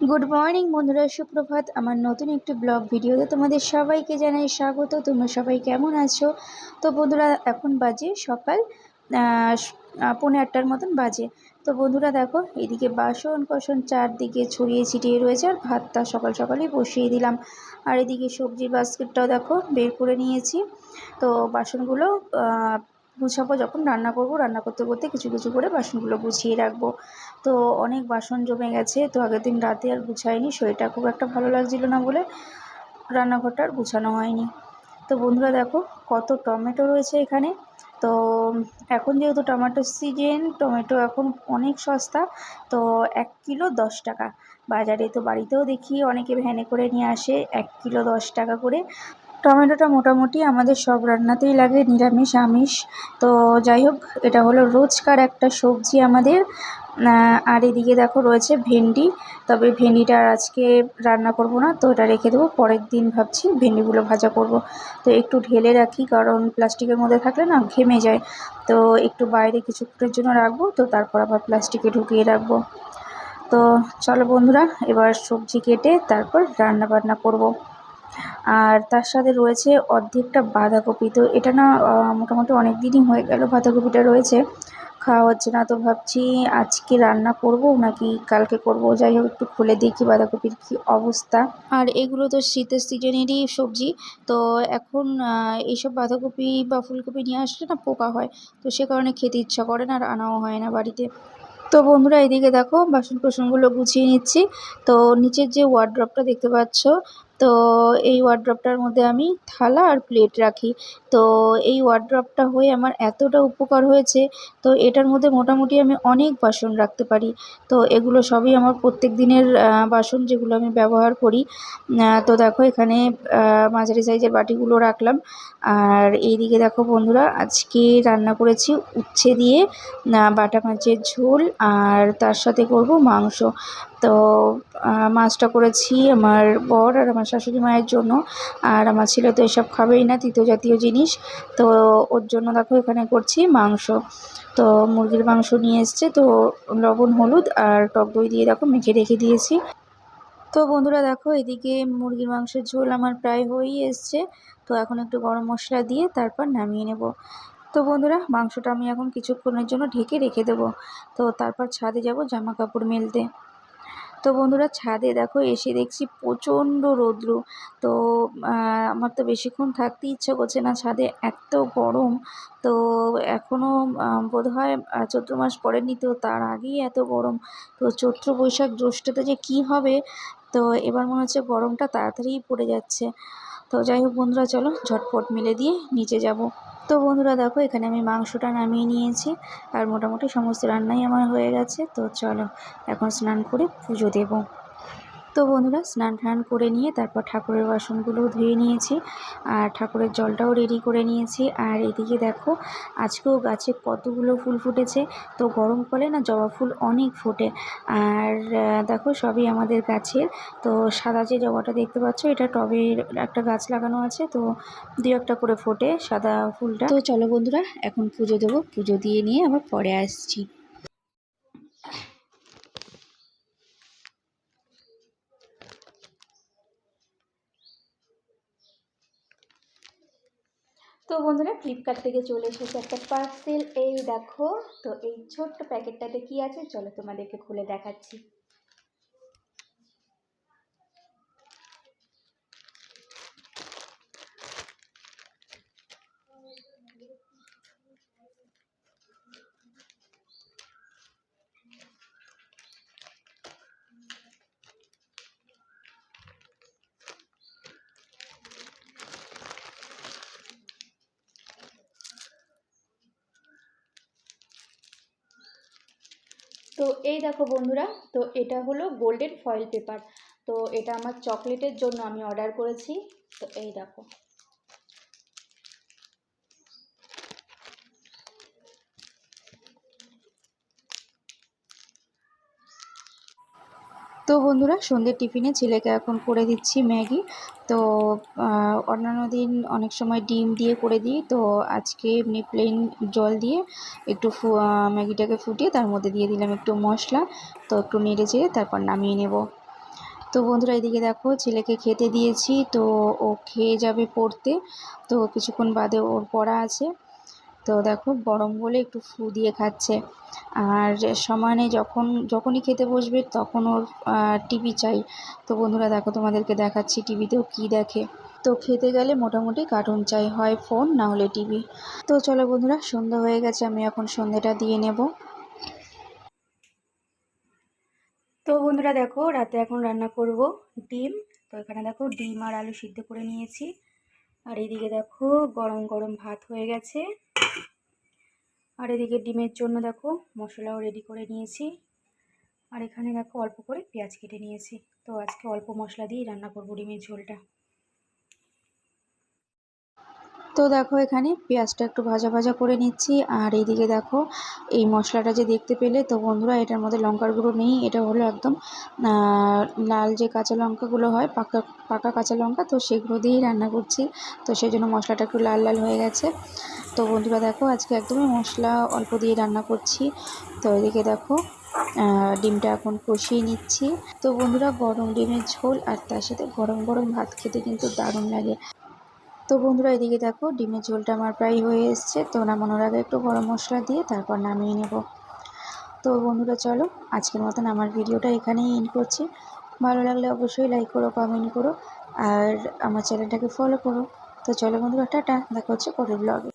Good morning বন্ধুরা। সুপ্রভাত আমার নতুন একটি ব্লগ ভিডিওতে তোমাদের সবাইকে জানাই স্বাগত। তোমরা সবাই কেমন আছো? তো বন্ধুরা এখন বাজে সকাল আহ, স- আহ, পৌনে আটটার মতন বাজে। তো বন্ধুরা দেখো এদিকে বাসন কোসন চারদিকে ছড়িয়ে ছিটিয়ে রয়েছে আর ভাতটা সকাল সকালই বসিয়ে দিলাম। আর এদিকে সবজির বাস্কেটটাও দেখো বের করে নিয়েছি। তো বাসনগুলো গুছাবো, যখন রান্না করব, রান্না করতে করতে কিছু কিছু করে বাসনগুলো গুছিয়ে রাখব। তো অনেক বাসন জমে গেছে, তো আগের দিন রাতে আর গুছাইনি, শরীরটা খুব একটা ভালো লাগছিল না বলে রান্নাঘরটা আর গুছানো হয়নি। তো বন্ধুরা দেখো, কত টমেটো রয়েছে এখানে। তো এখন যেহেতু টমেটোর সিজন, টমেটো এখন অনেক সস্তা, তো এক কিলো দশ টাকা। বাজারে তো বাড়িতেও দেখি, অনেকে ভ্যানে করে নিয়ে আসে, এক কিলো দশ টাকা করে। টমেটোটা মোটামুটি আমাদের সব রান্নাতেই লাগে, নিরামিষ, আমিষ। তো যাই হোক, এটা হলো রোজকার একটা সবজি আমাদের। আর এদিকে দেখো রয়েছে ভেন্ডি, তবে ভেন্ডিটা আজকে রান্না করব না, তো এটা রেখে দেবো। পরের দিন ভাবছি ভেন্ডিগুলো ভাজা করব। তো একটু ঢেলে রাখি, কারণ প্লাস্টিকের মধ্যে থাকলে না ঘেমে যায়। তো একটু বাইরে কিছুক্ষণের জন্য রাখব, তো তারপর আবার প্লাস্টিকে ঢুকিয়ে রাখব। তো চলো বন্ধুরা, এবার সবজি কেটে তারপর রান্না বান্না করব। আর তার সাথে রয়েছে অর্ধেকটা বাঁধাকপি। তো এটা না মোটামুটি অনেক দিনই হয়ে গেল বাঁধাকপিটা রয়েছে। খাওয়া হচ্ছে না, তো ভাবছি আজকে রান্না করব নাকি কালকে করব? যাই হোক, একটু খুলে দেখি বাঁধাকপির কি অবস্থা। আর এগুলো তো শীতের সিজনেরই সবজি। তো এখন এইসব বাঁধাকপি বা ফুলকপি নিয়ে আসলে না পোকা হয়। তো সে কারণে খেতে ইচ্ছা করে না আর আনাও হয় না বাড়িতে। তো বন্ধুরা, এদিকে দেখো বাসন কোসনগুলো গুছিয়ে নিচ্ছি। তো নিচের যে ওয়ার্ড্রপটা দেখতে পাচ্ছ তো এই ওয়ার্ড্রপটার মধ্যে আমি থালা আর প্লেট রাখি। তো এই ওয়ার্ড্রপটা হয়ে আমার এতটা উপকার হয়েছে, তো এটার মধ্যে মোটামুটি আমি অনেক বাসন রাখতে পারি। তো এগুলো সবই আমার প্রত্যেক দিনের বাসন যেগুলো আমি ব্যবহার করি। তো দেখো এখানে মাঝারি সাইজের বাটিগুলো রাখলাম। আর এইদিকে দেখো বন্ধুরা, আজকে রান্না করেছি উচ্ছে দিয়ে বাটা মাছের ঝোল আর তার সাথে করব মাংস। তো মাছটা করেছি আমার বর আর আমার শাশুড়ি মায়ের জন্য। আর আমার ছেলে তো এসব খাবেই না, তিতো জাতীয় জিনিস। তো ওর জন্য দেখো এখানে করছি মাংস। তো মুরগির মাংস নিয়ে এসছে, তো লবণ, হলুদ আর টক দই দিয়ে দেখো মেখে রেখে দিয়েছি। তো বন্ধুরা দেখো এদিকে মুরগির মাংসের ঝোল আমার প্রায় হয়েই এসছে। তো এখন একটু গরম মশলা দিয়ে তারপর নামিয়ে নেব। তো বন্ধুরা মাংসটা আমি এখন কিছুক্ষণের জন্য ঢেকে রেখে দেবো। তো তারপর ছাদে যাব জামা কাপড় মেলতে। তো বন্ধুরা ছাদে দেখো এসে দেখছি প্রচণ্ড রৌদ্র। তো আমার তো বেশিক্ষণ থাকতে ইচ্ছে করছে না ছাদে, এত গরম। তো এখনও বোধ হয় চৈত্র মাস পড়েনি তো তার আগেই এত গরম। তো চৈত্র বৈশাখ জ্যৈষ্ঠতে যে কি হবে, তো এবার মনে হচ্ছে গরমটা তাড়াতাড়িই পড়ে যাচ্ছে। তো যাই হোক বন্ধুরা, চলো ঝটপট মিলে দিয়ে নিচে যাব। তো বন্ধুরা, দেখো এখানে আমি মাংসটা নামিয়ে নিয়েছি আর মোটামুটি সমস্ত রান্নাই আমার হয়ে গেছে। তো চলো এখন স্নান করে পুজো দেব। তো বন্ধুরা, স্নান টান করে নিয়ে তারপর ঠাকুরের বাসনগুলোও ধুয়ে নিয়েছি। আর ঠাকুরের জলটাও রেডি করে নিয়েছি। আর এদিকে দেখো, আজকেও গাছে কতগুলো ফুল ফুটেছে। তো গরমকালে না জবা ফুল অনেক ফোটে। আর দেখো সবই আমাদের গাছের। তো সাদা যে জবাটা দেখতে পাচ্ছ, এটা টবের একটা গাছ লাগানো আছে। তো দু একটা করে ফোটে সাদা ফুলটা। তো চলো বন্ধুরা, এখন পুজো দেবো। পুজো দিয়ে নিয়ে আবার পরে আসছি। তো বন্ধুরা ফ্লিপকার্ট থেকে চলে এসেছে একটা পার্সেল এই দেখো, তো এই ছোট্ট প্যাকেটটাতে কি আছে? চলো তোমাদেরকে খুলে দেখাচ্ছি। তো এই দেখো বন্ধুরা, তো এটা হলো গোল্ডেন ফয়েল পেপার তো এটা আমার চকলেটের জন্য আমি অর্ডার করেছি। তো এই দেখো। তো বন্ধুরা, সন্ধ্যের টিফিনে ছেলেকে এখন করে দিচ্ছি ম্যাগি। তো অন্যান্য দিন অনেক সময় ডিম দিয়ে করে দিই। তো আজকে এমনি প্লেন জল দিয়ে একটু ম্যাগিটাকে ফুটিয়ে তার মধ্যে দিয়ে দিলাম একটু মশলা। তো একটু নেড়ে চেড়ে তারপর নামিয়ে নেব। তো বন্ধুরা, এদিকে দেখো ছেলেকে খেতে দিয়েছি। তো ও খেয়ে যাবে পড়তে। তো কিছুক্ষণ বাদে ওর পড়া আছে। তো দেখো, গরম বলে একটু ফু দিয়ে খাচ্ছে। আর সমানে যখন, যখনই খেতে বসবে তখন ওর টিভি চাই। তো বন্ধুরা দেখো, তোমাদেরকে দেখাচ্ছি টিভিতেও কি দেখে। তো খেতে গেলে মোটামুটি কার্টুন চাই, হয় ফোন না হলে টিভি তো চলো বন্ধুরা সন্ধ্যা হয়ে গেছে, আমি এখন সন্ধ্যেটা দিয়ে নেব। তো বন্ধুরা দেখো, রাতে এখন রান্না করব ডিম। তো এখানে দেখো, ডিম আর আলু সিদ্ধ করে নিয়েছি। আর এদিকে দেখো, গরম গরম ভাত হয়ে গেছে। আর এদিকে ডিমের জন্য দেখো মশলাও রেডি করে নিয়েছি। আর এখানে দেখো অল্প করে পেঁয়াজ কেটে নিয়েছি। তো আজকে অল্প মশলা দিয়েই রান্না করব ডিমের ঝোলটা। তো দেখো এখানে পেঁয়াজটা একটু ভাজা ভাজা করে নিচ্ছি। আর এইদিকে দেখো, এই মশলাটা যে দেখতে পেলে, তো বন্ধুরা এটার মধ্যে লঙ্কার গুঁড়ো নেই, এটা হলো একদম লাল যে কাঁচা লঙ্কাগুলো হয়, পাকা পাকা কাঁচা লঙ্কা, তো সেগুলো দিয়েই রান্না করছি। তো সেই জন্য মশলাটা একটু লাল লাল হয়ে গেছে। তো বন্ধুরা দেখো, আজকে একদমই মশলা অল্প দিয়ে রান্না করছি। তো এদিকে দেখো ডিমটা এখন কষিয়ে নিচ্ছি। তো বন্ধুরা গরম ডিমের ঝোল, আর তার সাথে গরম গরম ভাত খেতে কিন্তু দারুণ লাগে। তো বন্ধুরা, এদিকে দেখো, ডিমের ঝোলটা আমার প্রায় হয়ে এসছে। তো নামানোর আগে একটু গরম মশলা দিয়ে তারপর নামিয়ে নেব। তো বন্ধুরা, চলো, আজকের মতন আমার ভিডিওটা এখানেই এন্ড করছি। ভালো লাগলে অবশ্যই লাইক করো কমেন্ট করো, আর আমার চ্যানেলটাকে ফলো করো। তো চলো বন্ধুরা, টাটা, দেখা হচ্ছে পরের ব্লগে